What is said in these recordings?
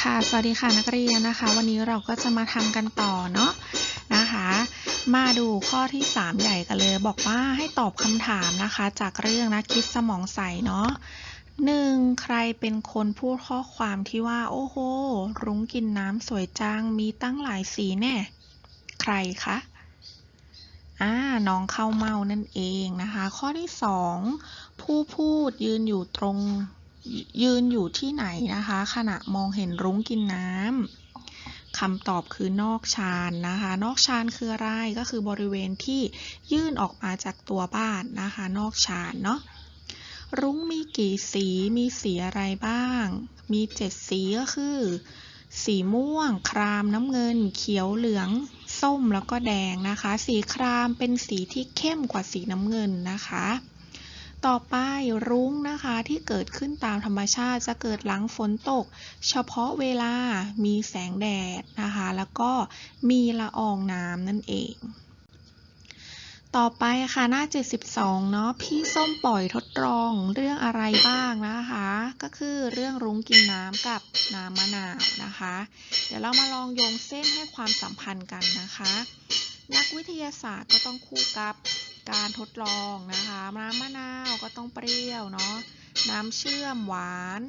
ค่ะ สวัสดีค่ะนักเรียนนะคะ วันนี้เราก็จะมาทำกันต่อเนาะนะคะ มาดูข้อที่ 3 ใหญ่กันเลย บอกว่าให้ตอบคำถามนะคะ จากเรื่องนะคิดสมองใสเนาะหนึ่งใครเป็นคนพูดข้อความที่ว่า โอ้โห รุ้งกินน้ำสวยจัง มีตั้งหลายสีแน่ ใครคะอ่าน้องเข้าเมานั่นเองนะคะ ข้อที่ 2 ผู้พูดยืนอยู่ตรง ยืนอยู่ที่ไหนนะคะ ขณะมองเห็นรุ้งกินน้ำคำตอบคือนอกชานนะคะ นอกชานคืออะไรก็คือบริเวณที่ยื่นออกมาจากตัวบ้านนะคะ นอกชานเนาะรุ้งมีกี่สีมีสีอะไรบ้าง มีเจ็ดสีก็คือ สีม่วง ครามน้ำเงิน เขียวเหลือง ส้มแล้วก็แดงนะคะ สีครามเป็นสีที่เข้มกว่าสีน้ำเงินนะคะ ต่อไปรุ้งนะคะที่เกิดขึ้นตามธรรมชาติจะเกิดหลังฝนตก เฉพาะเวลามีแสงแดดนะคะ แล้วก็มีละอองน้ำนั่นเอง ต่อไปค่ะหน้า 72 เนาะพี่ส้มปล่อยทดลองเรื่องอะไรบ้างนะคะ ก็คือเรื่องรุ้งกินน้ำกับน้ำมะนาวนะคะ เดี๋ยวเรามาลองโยงเส้นให้ความสัมพันธ์กันนะคะ นักวิทยาศาสตร์ก็ต้องคู่กับ การทดลองนะคะ น้ำมะนาวก็ต้องเปรี้ยวเนาะ น้ำเชื่อมหวาน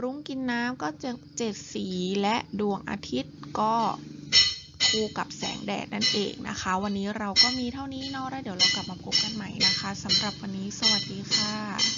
รุ้งกินน้ำก็จะเจ็ดสีและดวงอาทิตย์ก็คู่กับแสงแดดนั่นเองนะคะ วันนี้เราก็มีเท่านี้เนาะแล้วเดี๋ยวเรากลับมาพบกันใหม่นะคะสำหรับวันนี้สวัสดีค่ะ